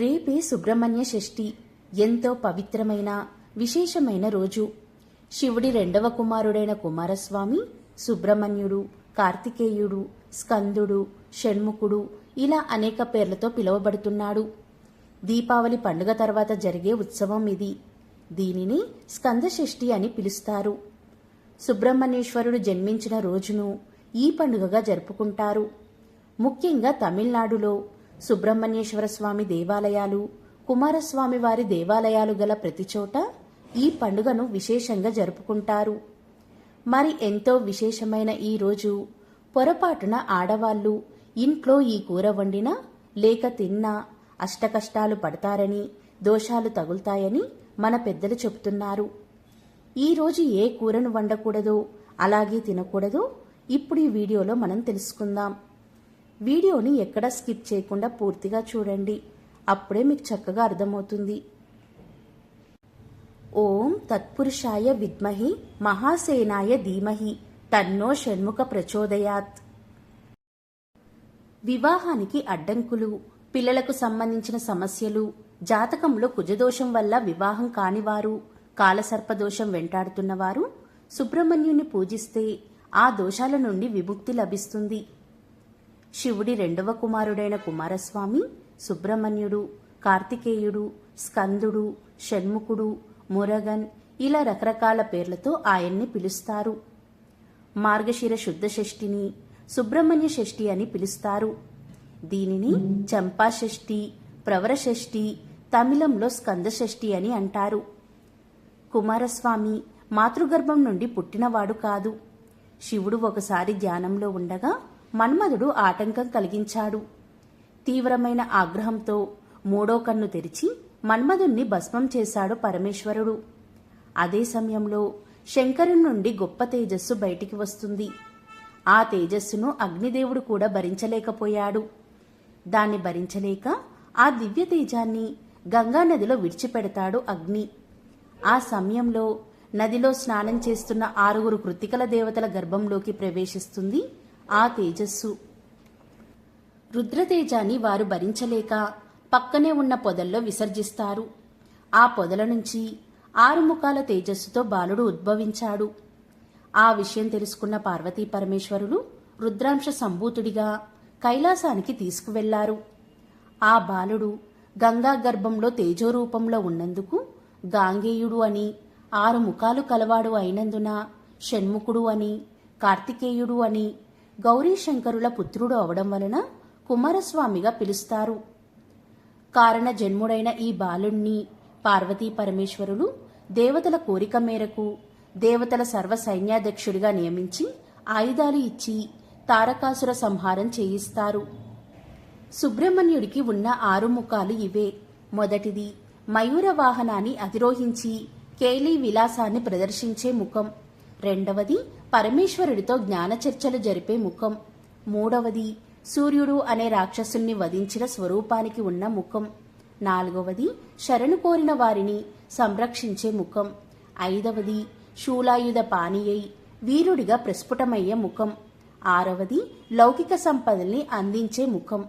రేపే సుబ్రహ్మణ్య షష్ఠి. ఎంతో పవిత్రమైన విశేషమైన రోజు. శివుడి రెండవ కుమారుడైన కుమారస్వామి సుబ్రహ్మణ్యుడు కార్తికేయుడు స్కందుడు షణ్ముఖుడు ఇలా అనేక పేర్లతో పిలువబడుతున్నాడు. దీపావళి పండుగ తర్వాత జరిగే ఉత్సవం ఇది. దీనిని స్కందషష్ఠి అని పిలుస్తారు. సుబ్రహ్మణ్యేశ్వరుడు జన్మించిన రోజును ఈ పండుగగా జరుపుకుంటారు. ముఖ్యంగా తమిళనాడులో సుబ్రహ్మణ్యేశ్వర స్వామి దేవాలయాలు కుమారస్వామి వారి దేవాలయాలు గల ప్రతి చోట ఈ పండుగను విశేషంగా జరుపుకుంటారు. మరి ఎంతో విశేషమైన ఈ రోజు పొరపాటున ఆడవాళ్ళు ఇంట్లో ఈ కూర వండినా లేక తిన్నా అష్టకష్టాలు పడతారని దోషాలు తగులుతాయని మన పెద్దలు చెబుతున్నారు. ఈ రోజు ఏ కూరను వండకూడదో అలాగే తినకూడదో ఇప్పుడు ఈ వీడియోలో మనం తెలుసుకుందాం. వీడియోని ఎక్కడా స్కిప్ చేయకుండా పూర్తిగా చూడండి. అప్పుడే మీకు చక్కగా అర్థమవుతుంది. ఓం తత్పురుషాయ విద్మహి మహాసేనాయ ధీమహి తన్నో షణ్ముఖ ప్రచోదయాత్. వివాహానికి అడ్డంకులు పిల్లలకు సంబంధించిన సమస్యలు జాతకంలో కుజదోషం వల్ల వివాహం కానివారు కాలసర్పదోషం వెంటాడుతున్నవారు సుబ్రహ్మణ్యుని పూజిస్తే ఆ దోషాల నుండి విముక్తి లభిస్తుంది. శివుడి రెండవ కుమారుడైన కుమారస్వామి సుబ్రహ్మణ్యుడు కార్తికేయుడు స్కందుడు షణ్ముఖుడు మురగన్ ఇలా రకరకాల పేర్లతో ఆయన్ని పిలుస్తారు. మార్గశిర శుద్ధ షష్ఠిని సుబ్రహ్మణ్య షష్ఠి అని పిలుస్తారు. దీనిని చంపా షష్ఠి ప్రవర షష్ఠి తమిళంలో స్కంద షష్ఠి అని అంటారు. కుమారస్వామి మాతృగర్భం నుండి పుట్టినవాడు కాదు. శివుడు ఒకసారి ధ్యానంలో ఉండగా మన్మధుడు ఆటంకం కలిగించాడు. తీవ్రమైన ఆగ్రహంతో మూడో కన్ను తెరిచి మన్మధుణ్ణి భస్మం చేశాడు పరమేశ్వరుడు. అదే సమయంలో శంకరుని నుండి గొప్ప తేజస్సు బయటికి వస్తుంది. ఆ తేజస్సును అగ్నిదేవుడు కూడా భరించలేకపోయాడు. దాన్ని భరించలేక ఆ దివ్య తేజాన్ని గంగా నదిలో విడిచిపెడతాడు అగ్ని. ఆ సమయంలో నదిలో స్నానం చేస్తున్న ఆరుగురు కృతికల దేవతల గర్భంలోకి ప్రవేశిస్తుంది ఆ తేజస్సు. రుద్రతేజాన్ని వారు భరించలేక పక్కనే ఉన్న పొదల్లో విసర్జిస్తారు. ఆ పొదల నుంచి ఆరు ముఖాల తేజస్సుతో బాలుడు ఉద్భవించాడు. ఆ విషయం తెలుసుకున్న పార్వతీ పరమేశ్వరులు రుద్రాంశ సంభూతుడిగా కైలాసానికి తీసుకువెళ్ళారు. ఆ బాలుడు గంగా గర్భంలో తేజోరూపంలో ఉన్నందుకు గాంగేయుడు అని ఆరు ముఖాలు కలవాడు అయినందున షణ్ముఖుడు అని కార్తికేయుడు అని గౌరీశంకరుల పుత్రుడు అవడం వలన కుమారస్వామిగా పిలుస్తారు. కారణ జన్ముడైన ఈ బాలుణ్ణి పార్వతీ పరమేశ్వరులు దేవతల కోరిక మేరకు దేవతల సర్వ సైన్యాధ్యక్షుడిగా నియమించి ఆయుధాలు ఇచ్చి తారకాసుర సంహారం చేయిస్తారు. సుబ్రహ్మణ్యుడికి ఉన్న ఆరు ముఖాలు ఇవే. మొదటిది మయూర వాహనాన్ని అధిరోహించి కేలీ విలాసాన్ని ప్రదర్శించే ముఖం. రెండవది పరమేశ్వరుడితో జ్ఞాన చర్చలు జరిపే ముఖం. మూడవది సూర్యుడు అనే రాక్షసుల్ని వధించిన స్వరూపానికి ఉన్న ముఖం. నాలుగవది శరణు కోరిన వారిని సంరక్షించే ముఖం. ఐదవది శూలాయుధ పానీయై వీరుడిగా ప్రస్ఫుటమయ్యే ముఖం. ఆరవది లౌకిక సంపదల్ని అందించే ముఖం.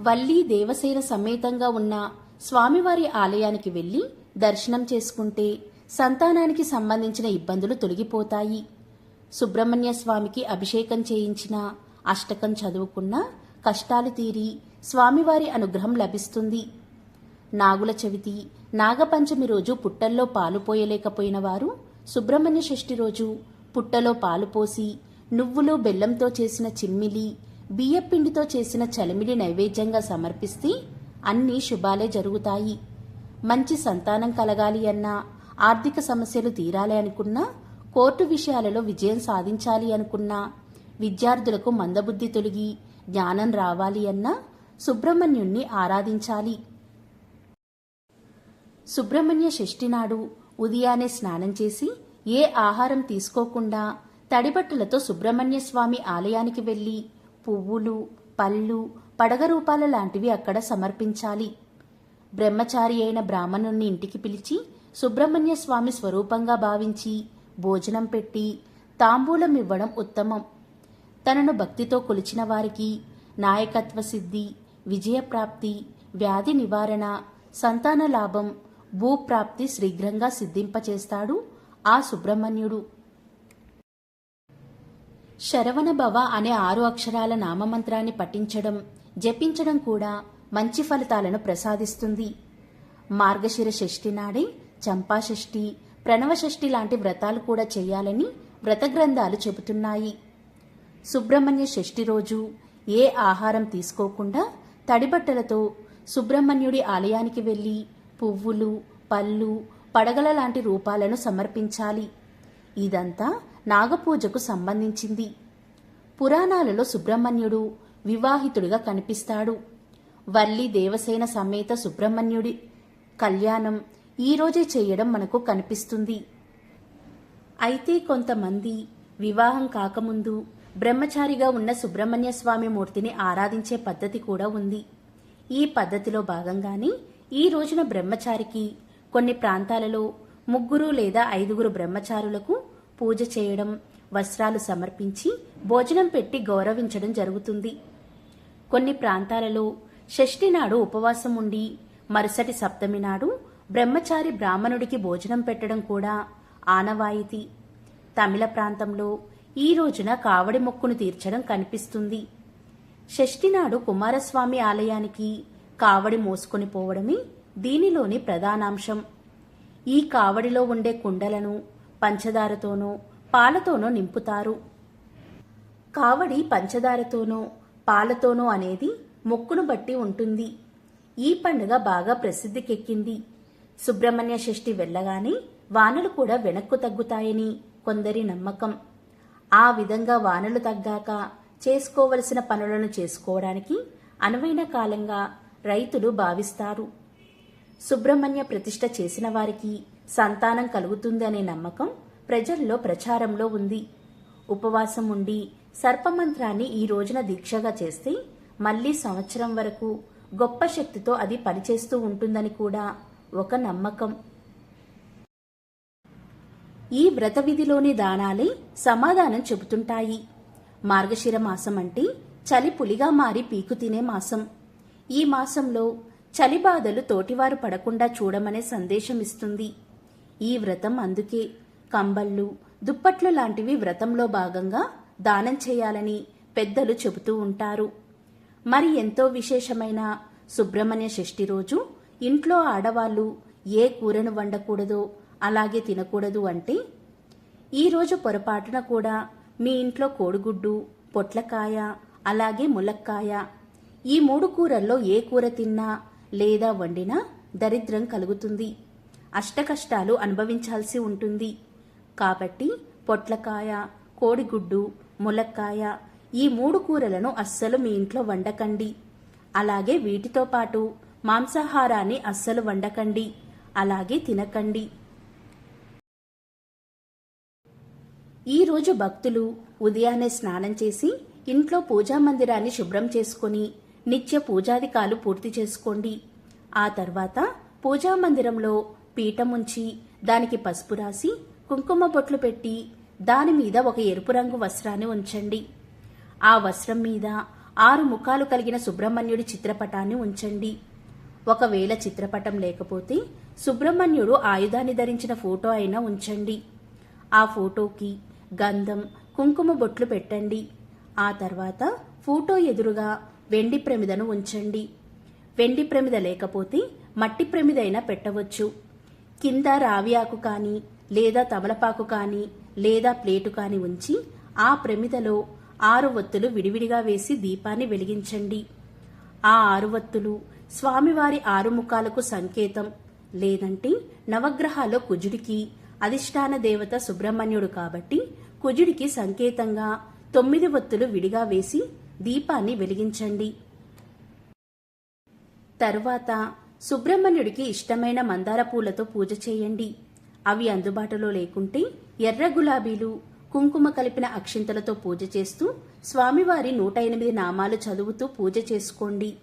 వల్లి దేవసేన సమేతంగా ఉన్న స్వామివారి ఆలయానికి వెళ్ళి దర్శనం చేసుకుంటే సంతానానికి సంబంధించిన ఇబ్బందులు తొలగిపోతాయి. సుబ్రహ్మణ్య స్వామికి అభిషేకం చేయించిన అష్టకం చదువుకున్న కష్టాలు తీరి స్వామివారి అనుగ్రహం లభిస్తుంది. నాగుల చవితి నాగపంచమి రోజు పుట్టల్లో పాలు పోయలేకపోయిన వారు సుబ్రహ్మణ్య షష్ఠి రోజు పుట్టలో పాలు పోసి నువ్వులు బెల్లంతో చేసిన చిమ్మిలి బియ్యపిండితో చేసిన చలిమిడి నైవేద్యంగా సమర్పిస్తే అన్ని శుభాలే జరుగుతాయి. మంచి సంతానం కలగాలి అన్నా ఆర్థిక సమస్యలు తీరాలి అనుకున్నా కోర్టు విషయాలలో విజయం సాధించాలి అనుకున్నా విద్యార్థులకు మందబుద్ధి తొలగి జ్ఞానం రావాలి అన్నా సుబ్రహ్మణ్యుణ్ణి ఆరాధించాలి. సుబ్రహ్మణ్య షష్ఠి నాడు ఉదయాన్నే స్నానం చేసి ఏ ఆహారం తీసుకోకుండా తడిబట్టలతో సుబ్రహ్మణ్య స్వామి ఆలయానికి వెళ్ళి పువ్వులు పళ్ళు పడగ రూపాల లాంటివి అక్కడ సమర్పించాలి. బ్రహ్మచారి అయిన బ్రాహ్మణుణ్ణి ఇంటికి పిలిచి సుబ్రహ్మణ్య స్వామి స్వరూపంగా భావించి భోజనం పెట్టి తాంబూలం ఇవ్వడం ఉత్తమం. తనను భక్తితో కొలిచిన వారికి నాయకత్వ సిద్ధి విజయప్రాప్తి వ్యాధి నివారణ సంతాన లాభం భూప్రాప్తి శీఘ్రంగా సిద్ధింపచేస్తాడు ఆ సుబ్రహ్మణ్యుడు. శరవణ భవ అనే ఆరు అక్షరాల నామమంత్రాన్ని పఠించడం జపించడం కూడా మంచి ఫలితాలను ప్రసాదిస్తుంది. మార్గశిర షష్ఠి నాడే చంపా షష్ఠి లాంటి వ్రతాలు కూడా చేయాలని వ్రత గ్రంథాలు చెబుతున్నాయి. సుబ్రహ్మణ్య షష్ఠి రోజు ఏ ఆహారం తీసుకోకుండా తడిబట్టలతో సుబ్రహ్మణ్యుడి ఆలయానికి వెళ్ళి పువ్వులు పళ్ళు పడగల లాంటి రూపాలను సమర్పించాలి. ఇదంతా నాగపూజకు సంబంధించింది. పురాణాలలో సుబ్రహ్మణ్యుడు వివాహితుడిగా కనిపిస్తాడు. వల్లి దేవసేన సమేత సుబ్రహ్మణ్యుడి కళ్యాణం ఈరోజే చేయడం మనకు కనిపిస్తుంది. అయితే కొంతమంది వివాహం కాకముందు బ్రహ్మచారిగా ఉన్న సుబ్రహ్మణ్య స్వామి మూర్తిని ఆరాధించే పద్ధతి కూడా ఉంది. ఈ పద్ధతిలో భాగంగానే ఈ రోజున బ్రహ్మచారికి కొన్ని ప్రాంతాలలో ముగ్గురు లేదా ఐదుగురు బ్రహ్మచారులకు పూజ చేయడం వస్త్రాలు సమర్పించి భోజనం పెట్టి గౌరవించడం జరుగుతుంది. కొన్ని ప్రాంతాలలో షష్ఠి నాడు ఉపవాసం ఉండి మరుసటి సప్తమి నాడు బ్రహ్మచారి బ్రాహ్మణుడికి భోజనం పెట్టడం కూడా ఆనవాయితీ. తమిళ ప్రాంతంలో ఈ రోజున కావడి మొక్కును తీర్చడం కనిపిస్తుంది. షష్ఠినాడు కుమారస్వామి ఆలయానికి కావడి మోసుకొని పోవడమే దీనిలోని ప్రధానాంశం. ఈ కావడిలో ఉండే కుండలను పంచదారతోనో పాలతోనో నింపుతారు. కావడి పంచదారతోనో పాలతోనో అనేది మొక్కును బట్టి ఉంటుంది. ఈ పండుగ బాగా ప్రసిద్ధికెక్కింది. సుబ్రహ్మణ్య షష్ఠి వెళ్ళగానే వానలు కూడా వెనక్కు తగ్గుతాయని కొందరి నమ్మకం. ఆ విధంగా వానలు తగ్గాక చేసుకోవలసిన పనులను చేసుకోవడానికి అనువైన కాలంగా రైతులు భావిస్తారు. సుబ్రహ్మణ్య ప్రతిష్ట చేసిన వారికి సంతానం కలుగుతుందనే నమ్మకం ప్రజల్లో ప్రచారంలో ఉంది. ఉపవాసం ఉండి సర్పమంత్రాన్ని ఈ రోజున దీక్షగా చేస్తే మళ్ళీ సంవత్సరం వరకు గొప్ప శక్తితో అది పనిచేస్తూ ఉంటుందని కూడా ఒక నమ్మకం. ఈ వ్రత విధిలోని దానాలే సమాధానం చెబుతుంటాయి. మార్గశిర మాసం అంటే చలి పులిగా మారి పీకు తినే మాసం. ఈ మాసంలో చలి బాధలు తోటివారు పడకుండా చూడమనే సందేశం ఇస్తుంది. ఈ వ్రతం అందుకే కంబళ్ళు దుప్పట్లు లాంటివి వ్రతంలో భాగంగా దానం చేయాలని పెద్దలు చెబుతూ ఉంటారు. మరి ఎంతో విశేషమైన సుబ్రహ్మణ్య షష్ఠి రోజు ఇంట్లో ఆడవాళ్ళు ఏ కూరను వండకూడదో అలాగే తినకూడదు అంటే ఈరోజు పొరపాటున కూడా మీ ఇంట్లో కోడిగుడ్డు పొట్లకాయ అలాగే ములక్కాయ ఈ మూడు కూరల్లో ఏ కూర తిన్నా లేదా వండినా దరిద్రం కలుగుతుంది. అష్టకష్టాలు అనుభవించాల్సి ఉంటుంది. కాబట్టి పొట్లకాయ కోడిగుడ్డు ములక్కాయ ఈ మూడు కూరలను అస్సలు మీ ఇంట్లో వండకండి. అలాగే వీటితో పాటు మాంసాహారాన్ని అస్సలు వండకండి. అలాగే తినకండి. ఈరోజు భక్తులు ఉదయాన్నే స్నానం చేసి ఇంట్లో పూజా మందిరాన్ని శుభ్రం చేసుకొని నిత్య పూజాధికాలు పూర్తి చేసుకోండి. ఆ తర్వాత పూజా మందిరంలో పీఠం ఉంచి దానికి పసుపు రాసి కుంకుమ బొట్లు పెట్టి దాని మీద ఒక ఎరుపు రంగు వస్త్రాన్ని ఉంచండి. ఆ వస్త్రం మీద ఆరు ముఖాలు కలిగిన సుబ్రహ్మణ్యుడి చిత్రపటాన్ని ఉంచండి. ఒకవేళ చిత్రపటం లేకపోతే సుబ్రహ్మణ్యుడు ఆయుధాన్ని ధరించిన ఫోటో అయినా ఉంచండి. ఆ ఫోటోకి గంధం కుంకుమ బొట్లు పెట్టండి. ఆ తర్వాత ఫోటో ఎదురుగా వెండి ప్రమిదను ఉంచండి. వెండి ప్రమిద లేకపోతే మట్టి ప్రమిదైనా పెట్టవచ్చు. కింద రావి ఆకు కానీ లేదా తమలపాకు కానీ లేదా ప్లేటు కానీ ఉంచి ఆ ప్రమిదలో ఆరు ఒత్తులు విడివిడిగా వేసి దీపాన్ని వెలిగించండి. ఆ ఆరు ఒత్తులు స్వామివారి ఆరు ముఖాలకు సంకేతం. లేదంటే నవగ్రహాల్లో కుజుడికి అధిష్టాన దేవత సుబ్రహ్మణ్యుడు కాబట్టి కుజుడికి సంకేతంగా తొమ్మిది ఒత్తులు విడిగా వేసి దీపాన్ని వెలిగించండి. తరువాత సుబ్రహ్మణ్యుడికి ఇష్టమైన మందార పూలతో పూజ చేయండి. అవి అందుబాటులో లేకుంటే ఎర్ర గులాబీలు కుంకుమ కలిపిన అక్షింతలతో పూజ చేస్తూ స్వామివారి నూట ఎనిమిది నామాలు చదువుతూ పూజ చేసుకోండి.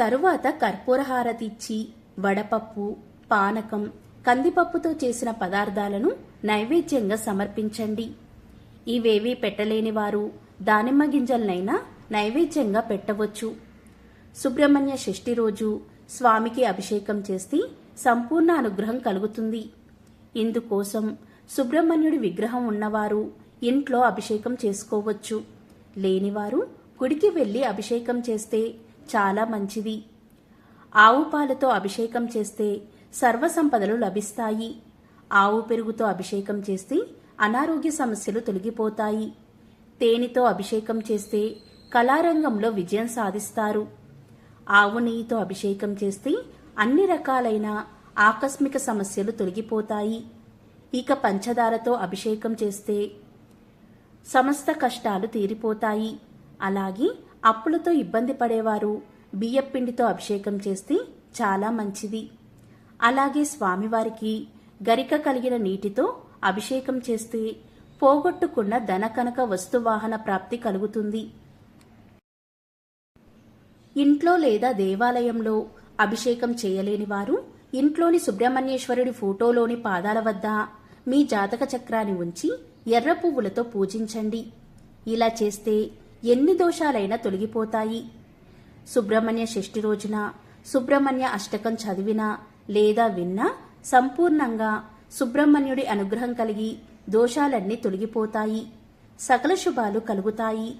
తరువాత కర్పూర ఇచ్చి వడపప్పు పానకం కందిపప్పుతో చేసిన పదార్థాలను నైవేద్యంగా సమర్పించండి. ఇవేవీ పెట్టలేని వారు దానిమ్మ గింజలనైనా నైవేద్యంగా పెట్టవచ్చు. సుబ్రహ్మణ్య షష్ఠి రోజు స్వామికి అభిషేకం చేస్తే సంపూర్ణ అనుగ్రహం కలుగుతుంది. ఇందుకోసం సుబ్రహ్మణ్యుడి విగ్రహం ఉన్నవారు ఇంట్లో అభిషేకం చేసుకోవచ్చు. లేనివారు గుడికి వెళ్ళి అభిషేకం చేస్తే చాలా మంచిది. ఆవు పాలతో అభిషేకం చేస్తే సర్వసంపదలు లభిస్తాయి. ఆవు పెరుగుతో అభిషేకం చేస్తే అనారోగ్య సమస్యలు తొలగిపోతాయి. తేనెతో అభిషేకం చేస్తే కళారంగంలో విజయం సాధిస్తారు. ఆవు నెయ్యితో అభిషేకం చేస్తే అన్ని రకాలైన ఆకస్మిక సమస్యలు తొలగిపోతాయి. ఇక పంచదారతో అభిషేకం చేస్తే సమస్త కష్టాలు తీరిపోతాయి. అలాగే అప్పులతో ఇబ్బంది పడేవారు. బియ్యపిండితో అభిషేకం చేస్తే చాలా మంచిది. అలాగే స్వామివారికి గరిక కలిగిన నీటితో అభిషేకం చేస్తే పోగొట్టుకున్న ధనకనక వస్తువాహన ప్రాప్తి కలుగుతుంది. ఇంట్లో లేదా దేవాలయంలో అభిషేకం చేయలేని వారు ఇంట్లోని సుబ్రహ్మణ్యేశ్వరుడి ఫోటోలోని పాదాల వద్ద మీ జాతక చక్రాన్ని ఉంచి ఎర్ర పువ్వులతో పూజించండి. ఇలా చేస్తే ఎన్ని దోషాలైనా తొలగిపోతాయి. సుబ్రహ్మణ్య షష్ఠి రోజున సుబ్రహ్మణ్య అష్టకం చదివినా లేదా విన్నా సంపూర్ణంగా సుబ్రహ్మణ్యుడి అనుగ్రహం కలిగి దోషాలన్నీ తొలగిపోతాయి. సకల శుభాలు కలుగుతాయి.